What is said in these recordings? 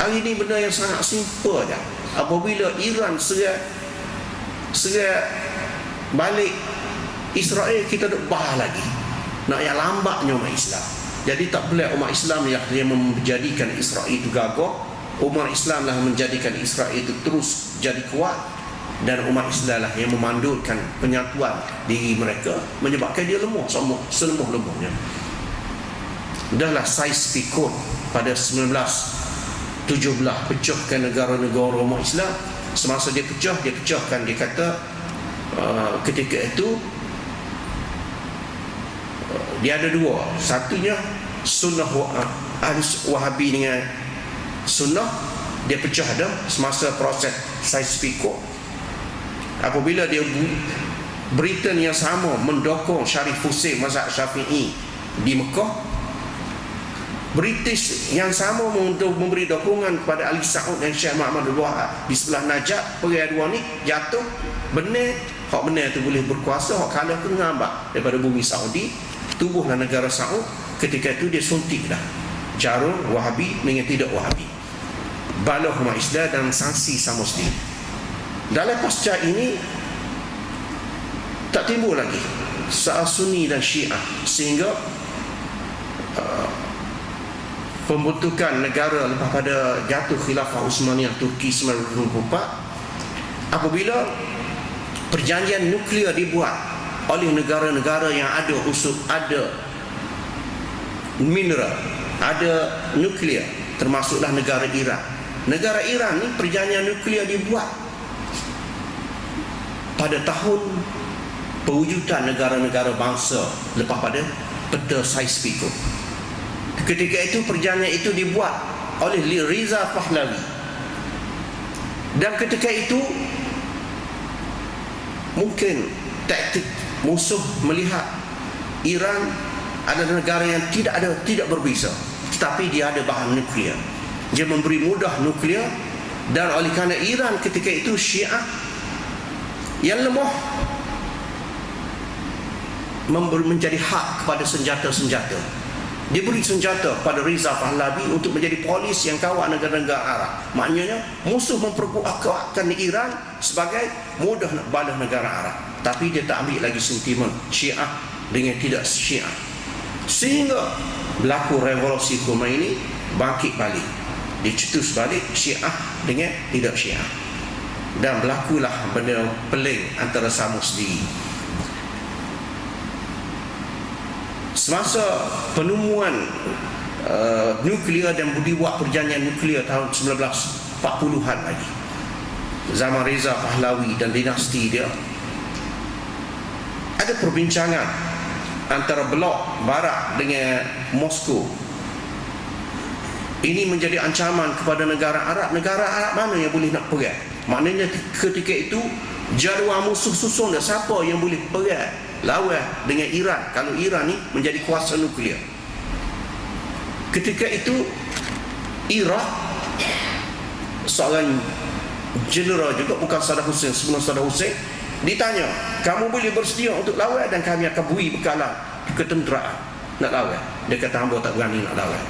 Hari ini benda yang sangat simple je. Apabila Iran serai serai balik Israel kita duk bah lagi. Nak yang lambatnya umat Islam. Jadi tak boleh umat Islam yang, yang menjadikan Israel itu gagah. Umat Islam lah menjadikan Israel itu terus jadi kuat dan umat Islam lah yang memandulkan penyatuan diri mereka menyebabkan dia lemah semua selemah lemahnya dahlah saiz pikul pada 1917 pecahkan negara-negara umat Islam. Semasa dia pecah dia pecahkan. Dia kata uh, ketika itu uh, dia ada dua. Satunya sunnah ahli wahabi dengan sunnah dia pecah dah semasa proses saiz pikul apabila dia Britain yang sama mendokong Syarif Hussein mazhab Syafi'i di Mekah British yang sama untuk memberi dukungan kepada Ali Saud dan Syekh Muhammad Al-Wahab di sebelah Najab pergaduan ni jatuh. Benar hak benar tu boleh berkuasa hak kalah tu ngambak. Daripada bumi Saudi tubuhlah negara Saud. Ketika itu dia suntik dah jarum Wahabi dengan tidak Wahabi. Baloh umat Islam dan sanksi sama sendiri. Dalam pasca ini tak timbul lagi. Soal Sunni dan Syiah. Sehingga pembentukan negara lepas pada jatuh khilafah Uthmaniyah Turki 1924 apabila perjanjian nuklear dibuat oleh negara-negara yang ada unsur ada mineral ada nuklear termasuklah negara Iran. Negara Iran ni perjanjian nuklear dibuat pada tahun pewujudan negara-negara bangsa lepas pada peta saiz pikul Ketika itu perjanjian itu dibuat oleh Riza Pahlavi. Dan ketika itu mungkin taktik musuh melihat Iran adalah negara yang tidak ada tidak berbeza tetapi dia ada bahan nuklear. Dia memberi mudah nuklear dan oleh kerana Iran ketika itu Syiah yang lemah menjadi hak kepada senjata-senjata dia beri senjata pada Riza Pahlavi untuk menjadi polis yang kawal negara-negara Arab. Maknanya musuh memperkuatkan Iran sebagai mudah nak balas negara Arab. Tapi dia tak ambil lagi sentimen Syiah dengan tidak Syiah. Sehingga berlaku revolusi Khomeini bangkit balik. Dicetus balik Syiah dengan tidak Syiah. Dan berlakulah benda peling antara sama sendiri. Semasa penemuan uh, nuklear dan buat perjanjian nuklear tahun 1940-an lagi. Zaman Reza Pahlawi dan dinasti dia ada perbincangan antara blok barat dengan Moskow. Ini menjadi ancaman kepada negara Arab. Negara Arab mana yang boleh nak perang? Maknanya ketika itu jadual musuh susun dah siapa yang boleh perang lawan dengan Iran. Kalau Iran ni menjadi kuasa nuklear ketika itu Iraq seorang general juga bukan Saddam Hussein sebelum Saddam Hussein ditanya kamu boleh bersedia untuk lawan dan kami akan beri bekalan ketenteraan nak lawan? Dia kata hamba tak berani nak lawan.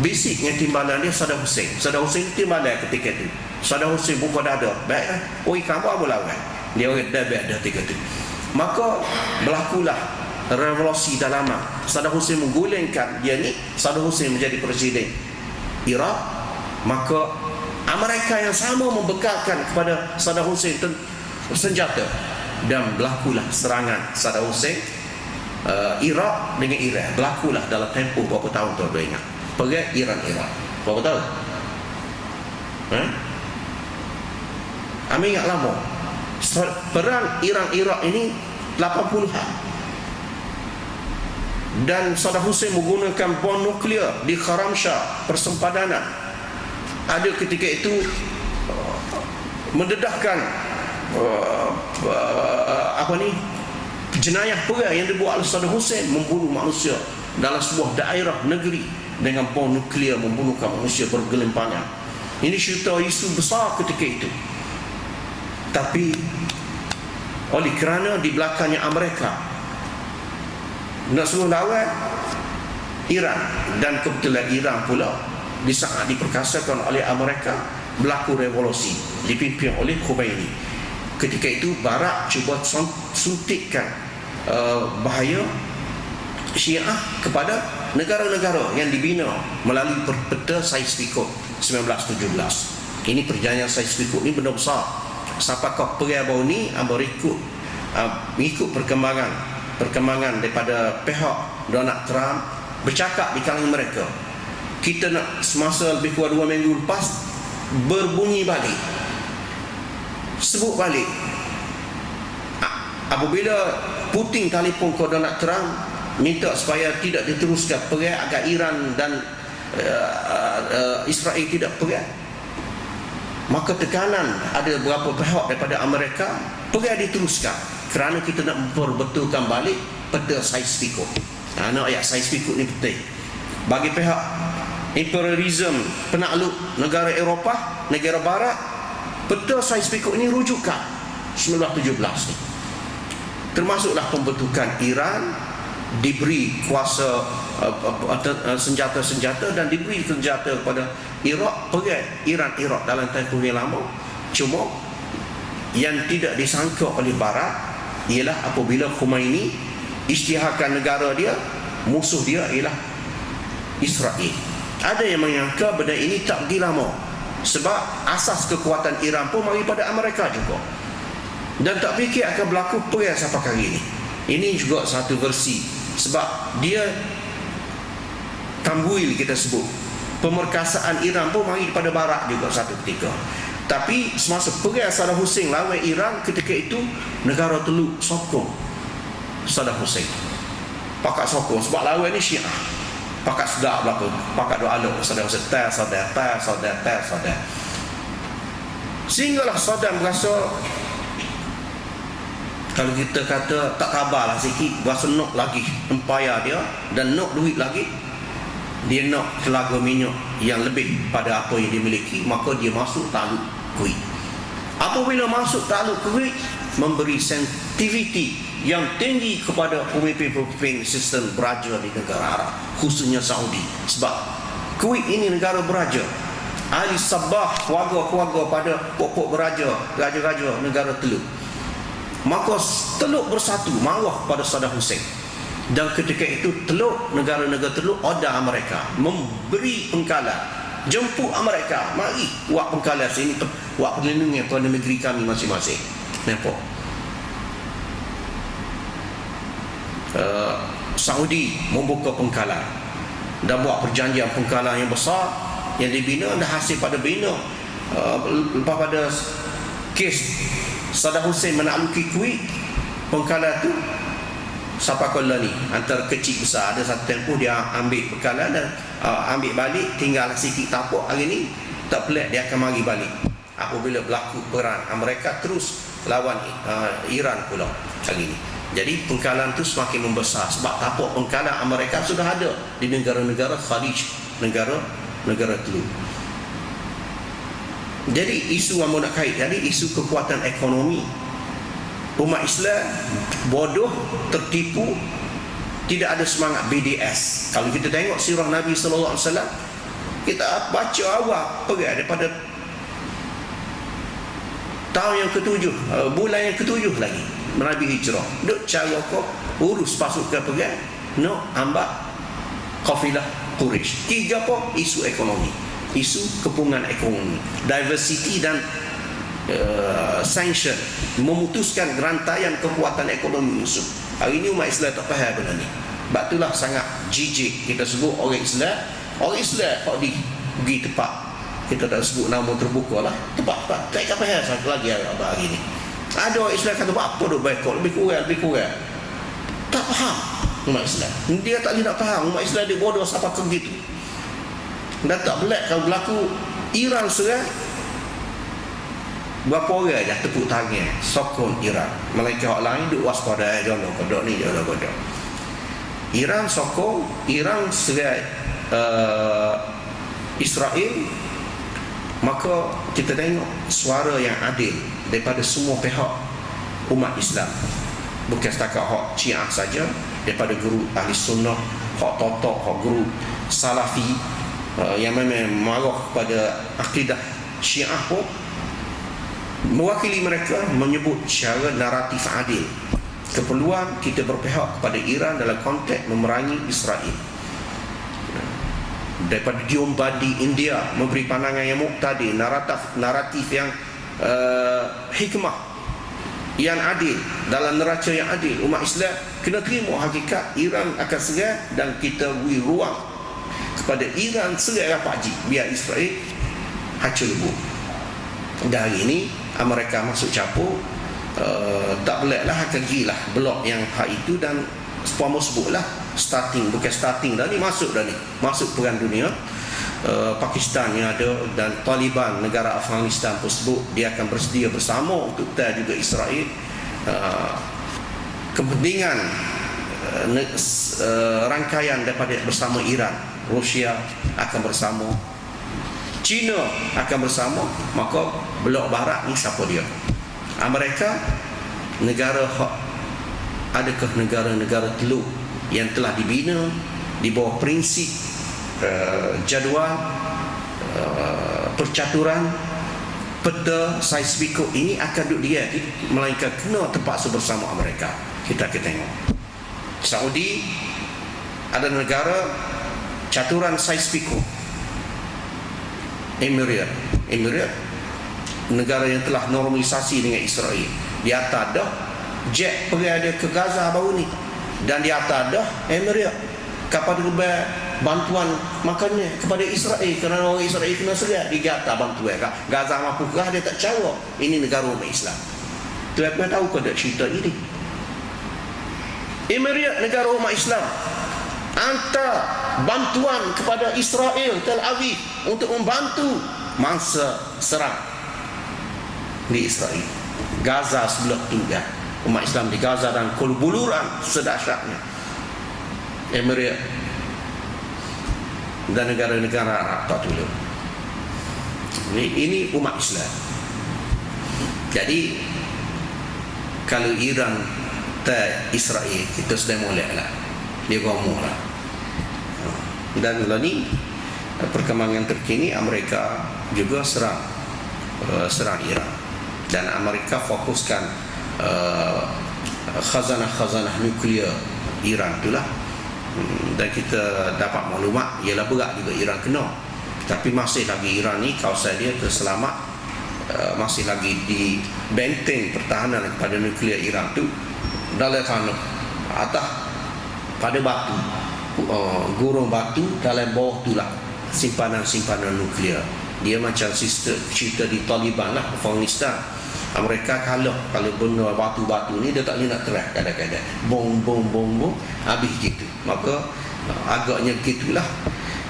Basicnya timbalan dia Saddam Hussein. Saddam Hussein timbalan ketika itu. Saddam Hussein buka dada baik oi kamu apa lawan? Dia orang dah baik dah tiga tu maka berlakulah revolusi dalaman Saddam Hussein menggulingkan dia ni Saddam Hussein menjadi presiden Iraq. Maka Amerika yang sama membekalkan kepada Saddam Hussein senjata. Dan berlakulah serangan Saddam Hussein uh, Iraq dengan Iran. Berlakulah dalam tempoh berapa tahun tuan tuan ingat? Perang Iran-Iraq. Berapa tahun? Eh? Amin ingat lama perang Iran-Iraq ini 80-an dan Saddam Hussein menggunakan bom nuklear di Kharamsha persempadanan. Ada ketika itu uh, mendedahkan uh, uh, apa ni jenayah perang yang dibuat oleh Saddam Hussein membunuh manusia dalam sebuah daerah negeri dengan bom nuklear membunuhkan manusia bergelimpangan. Ini cerita isu besar ketika itu tapi oleh kerana di belakangnya Amerika nak suruh lawan Iran. Dan kebetulan Iran pula di saat diperkasakan oleh Amerika berlaku revolusi dipimpin oleh Khomeini. Ketika itu barat cuba suntikkan uh, bahaya syiah kepada negara-negara yang dibina melalui peta Saiz Pikot 1917 ini perjanjian Saiz Pikot ini benar besar sampai kau pergi baru ni Amerika uh, mengikut perkembangan perkembangan daripada pihak Donald Trump bercakap di kalangan mereka. Kita nak semasa lebih kurang dua minggu lepas berbunyi balik. Sebut balik. Apabila Putin telefon ke Donald Trump minta supaya tidak diteruskan perang agar Iran dan uh, uh, Israel tidak perang maka tekanan ada beberapa pihak daripada Amerika perang diteruskan. Kerana kita nak memperbetulkan balik peta saiz pikuk. Ha, nak ayat saiz pikuk ni penting. Bagi pihak imperialism penakluk negara Eropah negara barat peta saiz pikuk ini rujukan 1917 ni. Termasuklah pembentukan Iran diberi kuasa senjata-senjata dan diberi senjata kepada Iraq pergi Iran Iraq dalam tempoh yang lama. Cuma yang tidak disangka oleh barat ialah apabila Khomeini isytiharkan negara dia musuh dia ialah Israel. Ada yang menyangka benda ini tak pergi lama sebab asas kekuatan Iran pun mari pada Amerika juga. Dan tak fikir akan berlaku perang sampai kali ini. Ini juga satu versi sebab dia tambuil kita sebut. Pemerkasaan Iran pun mari pada barat juga satu ketika. Tapi semasa perang Saddam Hussein lawan Iran ketika itu negara teluk sokong. Saddam Hussein. Pakat sokong. Sebab lawan ni syiah. Pakat sedap berapa pakat doa aluk saudara saudara saudara saudara saudara saudara. Sehinggalah saudara berasa kalau kita kata tak kabar lah sikit berasa nak lagi empayar dia dan nak duit lagi dia nak telaga minyak yang lebih pada apa yang dia miliki. Maka dia masuk taluk kuih. Apabila masuk taluk kuih memberi sensitivity yang tinggi kepada pemimpin-pemimpin sistem beraja di negara Arab khususnya Saudi. Sebab Kuwait ini negara beraja. Ahli sabah keluarga-keluarga pada pokok beraja raja-raja negara teluk. Maka teluk bersatu marah pada Saddam Hussein dan ketika itu teluk negara-negara teluk order mereka memberi pengkalan. Jemput Amerika mari buat pengkalan sini buat perlindungan kepada negeri kami masing-masing. Nampak? Uh, Saudi membuka pengkalan. Dan buat perjanjian pengkalan yang besar yang dibina dan hasil pada bina. Uh, lepas pada kes Saddam Hussein menakluki Kuwait pengkalan tu siapa kala ni antara kecil besar ada satu tempoh dia ambil pengkalan dan uh, ambil balik tinggal sikit tapak hari ni tak pelik dia akan mari balik. Apabila berlaku perang Amerika terus lawan uh, Iran pula hari ni. Jadi pengkalan itu semakin membesar. Sebab tapak pengkalan Amerika sudah ada di negara-negara Khalij, negara-negara teluk. Jadi isu yang nak kait jadi isu kekuatan ekonomi umat Islam bodoh, tertipu, tidak ada semangat BDS. Kalau kita tengok sirah Nabi sallallahu alaihi wasallam kita baca awal pergi daripada tahun yang ketujuh, eh, bulan yang ketujuh lagi Nabi hijrah duk cara kau urus pasukan perang no ambak kafilah Quraisy tiga apa isu ekonomi isu kepungan ekonomi diversity dan uh, sanction memutuskan rantaian kekuatan ekonomi musuh. Hari ini umat Islam tak faham benda ni. Sebab itulah sangat jijik kita sebut orang Islam. Orang Islam kau di pergi tempat kita tak sebut nama terbuka lah. Tempat tak tak faham satu lagi hari ini ada orang Islam kata buat apa duk baikot? Lebih kurang lebih kurang. Tak faham umat Islam. Dia tak boleh nak faham. Umat Islam dia bodoh siapa ke begitu. Dan tak belak kalau berlaku Iran serang Berapa orang dah tepuk tangan Sokong Iran? Melainkan orang lain duk waspada Jodoh kodok ni jodoh kodok Iran sokong Iran serang uh, Israel. Maka kita tengok suara yang adil daripada semua pihak umat Islam. Bukan setakat hak Syiah saja daripada guru ahli sunnah hak totok hak guru salafi uh, yang memang marah kepada akidah syiah pun mewakili mereka menyebut secara naratif adil. Keperluan kita berpihak kepada Iran dalam konteks memerangi Israel. Daripada diombadi India memberi pandangan yang muktadi naratif naratif yang uh, hikmah yang adil dalam neraca yang adil. Umat Islam kena terima hakikat Iran akan serai dan kita beri ruang kepada Iran serai rapat biar Israel hancur lebur dan hari ini mereka masuk capur uh, tak boleh lah akan lah blok yang hak itu dan Puan sebut lah starting bukan starting dah ni masuk dah ni masuk perang dunia. Uh, Pakistan yang ada dan Taliban negara Afghanistan pun sebut dia akan bersedia bersama untuk kita juga Israel. Uh, kepentingan uh, uh, rangkaian daripada bersama Iran Rusia akan bersama China akan bersama maka blok barat ni siapa dia? Amerika negara adakah negara-negara teluk yang telah dibina di bawah prinsip uh, jadual uh, percaturan peta seismiko ini akan duduk dia melainkan kena terpaksa bersama Amerika kita akan tengok. Saudi ada negara caturan seismiko Emirat Emirat negara yang telah normalisasi dengan Israel. Di atas dah jet pergi ada ke Gaza baru ni. Dan di atas dah Emirat kapal terbang bantuan makannya kepada Israel. Kerana orang Israel kena serat di atas bantuan. Gaza mampu kah dia tak cara ini negara umat Islam. Tuan pernah tahu ke tak cerita ini. Emirat negara umat Islam hantar bantuan kepada Israel Tel Aviv untuk membantu masa serang di Israel. Gaza sebelah tinggal umat Islam di Gaza dan kulbuluran sedahsyatnya. Emirat dan negara-negara Arab tak tolong ini, ini umat Islam. Jadi kalau Iran tak Israel kita sudah mulai lah dia ngomong lah. Dan lalu ni perkembangan terkini Amerika juga serang uh, serang Iran. Dan Amerika fokuskan uh, khazanah-khazanah nuklear Iran itulah. Hmm, dan kita dapat maklumat ialah berat juga Iran kena. Tapi masih lagi Iran ni kawasan dia terselamat uh, masih lagi di benteng pertahanan kepada nuklear Iran tu dalam tanah atas pada batu uh, gurung batu dalam bawah tu lah simpanan-simpanan nuklear. Dia macam sister cerita di Taliban lah Afghanistan. Mereka kalau kalau benda batu-batu ni dia tak boleh nak terah kadang-kadang. Bom bom bom bom habis gitu. Maka uh, agaknya gitulah.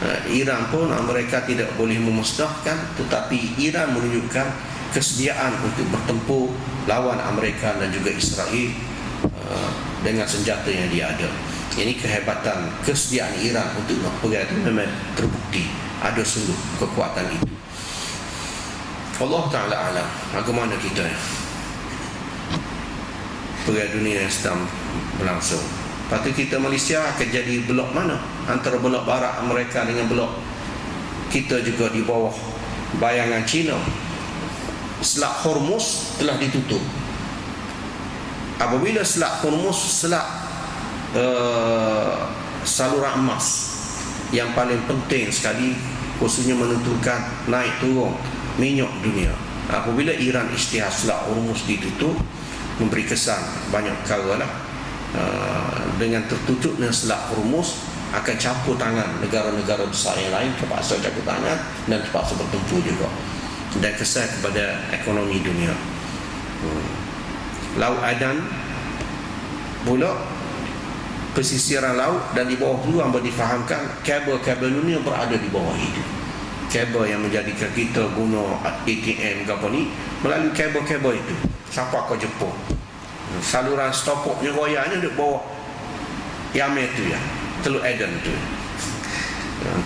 Uh, Iran pun mereka tidak boleh memusnahkan tetapi Iran menunjukkan kesediaan untuk bertempur lawan Amerika dan juga Israel uh, dengan senjata yang dia ada ini kehebatan kesediaan Iran untuk pergi itu memang terbukti. Ada sungguh kekuatan itu. Allah Ta'ala alam bagaimana kita pergi dunia yang sedang berlangsung. Lepas kita Malaysia akan jadi blok mana? Antara blok barat mereka dengan blok kita juga di bawah. Bayangan Cina Selat Hormuz telah ditutup. Apabila Selat Hormuz Selat uh, saluran emas yang paling penting sekali khususnya menentukan naik turun minyak dunia. Apabila Iran isytihar selat Hormuz ditutup memberi kesan banyak perkara lah. Uh, dengan tertutupnya selat Hormuz akan campur tangan negara-negara besar yang lain terpaksa campur tangan dan terpaksa bertempur juga. Dan kesan kepada ekonomi dunia. Hmm. Laut Adan pula pesisiran laut dan di bawah itu hamba difahamkan kabel-kabel dunia berada di bawah itu. Kabel yang menjadikan kita guna ATM ke apa ni melalui kabel-kabel itu. Sampai ke Jepun saluran stopoknya royanya di bawah. Yame itu ya Teluk Eden itu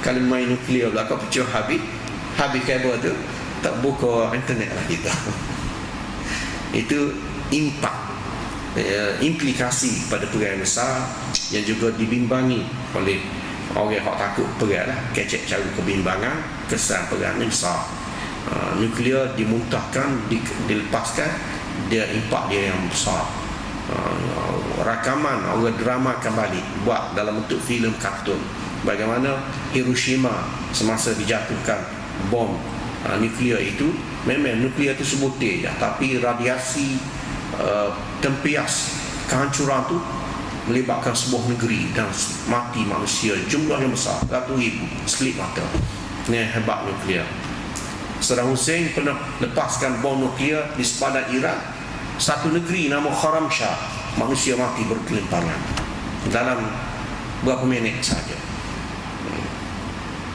kalau main nuklear belakang pecah habis habis kabel itu tak buka internet lah kita. Itu impak ya, implikasi pada perayaan besar yang juga dibimbangi oleh orang yang takut perang lah. Kecek cara kebimbangan kesan perang ni besar. Uh, nuklear dimuntahkan di, dilepaskan dia impak dia yang besar. Uh, rakaman orang drama kembali buat dalam bentuk filem kartun. Bagaimana Hiroshima semasa dijatuhkan bom uh, nuklear itu memang nuklear itu sebutir tapi radiasi uh, tempias kehancuran tu melibatkan sebuah negeri dan mati manusia jumlah yang besar ratus ribu sekelip mata. Ini hebat nuklear Saddam Hussein pernah lepaskan bom nuklear di sepadan Iran satu negeri nama Kharam Shah manusia mati berkelimparan dalam beberapa minit saja.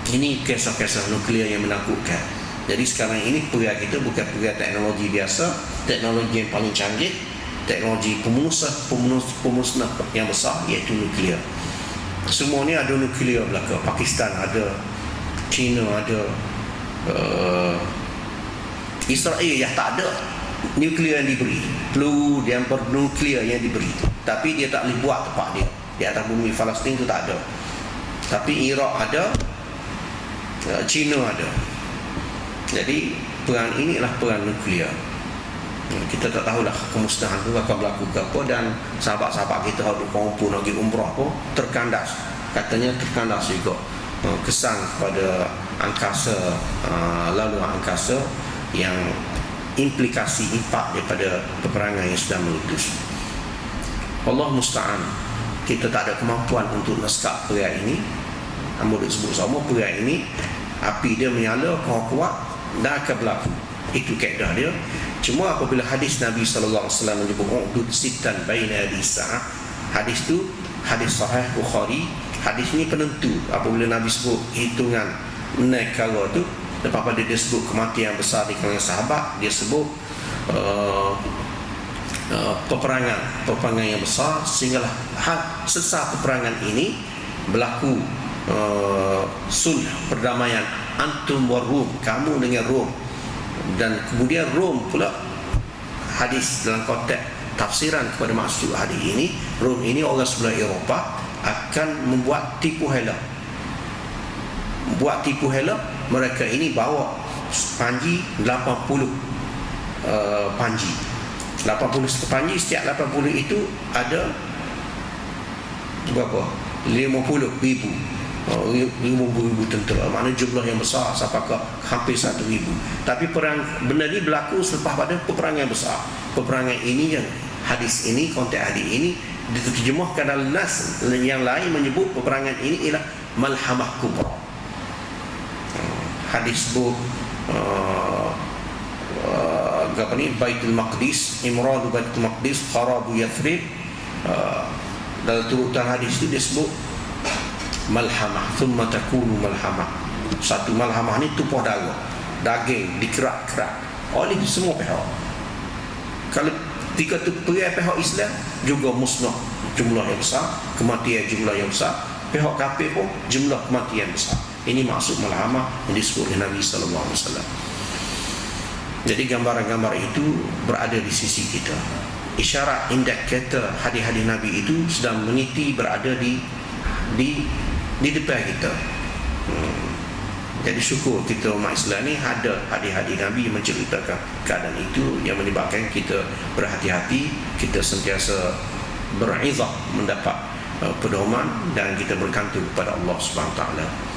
Ini kisah-kisah nuklear yang menakutkan. Jadi sekarang ini perang kita bukan perang teknologi biasa. Teknologi yang paling canggih teknologi pemusnah pemusnah pemusnah yang besar iaitu nuklear. Semua ni ada nuklear belaka. Pakistan ada China ada uh, Israel yang tak ada nuklear yang diberi. Peluru yang bernuklear yang diberi. Tapi dia tak boleh buat tempat dia. Di atas bumi Palestin tu tak ada. Tapi Iraq ada uh, China ada. Jadi perang inilah perang nuklear kita tak tahulah kemusnahan itu akan berlaku ke apa dan sahabat-sahabat kita harus kumpul pergi umrah pun terkandas. Katanya terkandas juga uh, kesan kepada angkasa uh, lalu angkasa yang implikasi impak daripada peperangan yang sudah meletus Allah musta'an. Kita tak ada kemampuan untuk naskah perang ini. Ambil disebut sama perang ini api dia menyala kuat-kuat dan akan berlaku. Itu kaedah dia cuma apabila hadis Nabi sallallahu alaihi wasallam menyebut udud sitan baina sa'ah hadis tu hadis sahih Bukhari hadis ni penentu. Apabila Nabi sebut hitungan naik kalau tu lepas pada dia sebut kematian besar di kalangan sahabat dia sebut uh, uh, peperangan peperangan yang besar sehinggalah hal sesat peperangan ini berlaku uh, sulh perdamaian antum warum kamu dengan Rom dan kemudian Rom pula hadis dalam konteks tafsiran kepada maksud hadis ini Rom ini orang sebelah Eropah akan membuat tipu hela. Buat tipu hela mereka ini bawa panji 80 uh, panji. 80 panji setiap 80 itu ada berapa? 50 ribu ribu ribu tentera. Mana jumlah yang besar sampai ke hampir satu ribu. Tapi perang benda ni berlaku selepas pada peperangan besar. Peperangan ini yang hadis ini konteks hadis ini diterjemahkan dalam nas yang lain menyebut peperangan ini ialah malhamah kubra. Hadis bu uh, uh, apa ni? Baitul Maqdis Imradu Baitul Maqdis Kharabu Yathrib. Uh, dalam turutan hadis itu disebut malhamah thumma takunu malhamah. Satu malhamah ni tupuh darah daging dikerak-kerak oleh semua pihak. Kalau tiga tu pihak pihak Islam juga musnah jumlah yang besar kematian jumlah yang besar pihak kafir pun jumlah kematian besar. Ini maksud malhamah yang disebut oleh Nabi sallallahu alaihi wasallam. Jadi gambaran-gambar itu berada di sisi kita. Isyarat indikator hadis-hadis Nabi itu sedang meniti berada di di di depan kita hmm. jadi syukur kita umat Islam ni ada hadis-hadis Nabi menceritakan keadaan itu yang menyebabkan kita berhati-hati kita sentiasa berizah mendapat uh, pedoman dan kita bergantung kepada Allah Subhanahu Wa Taala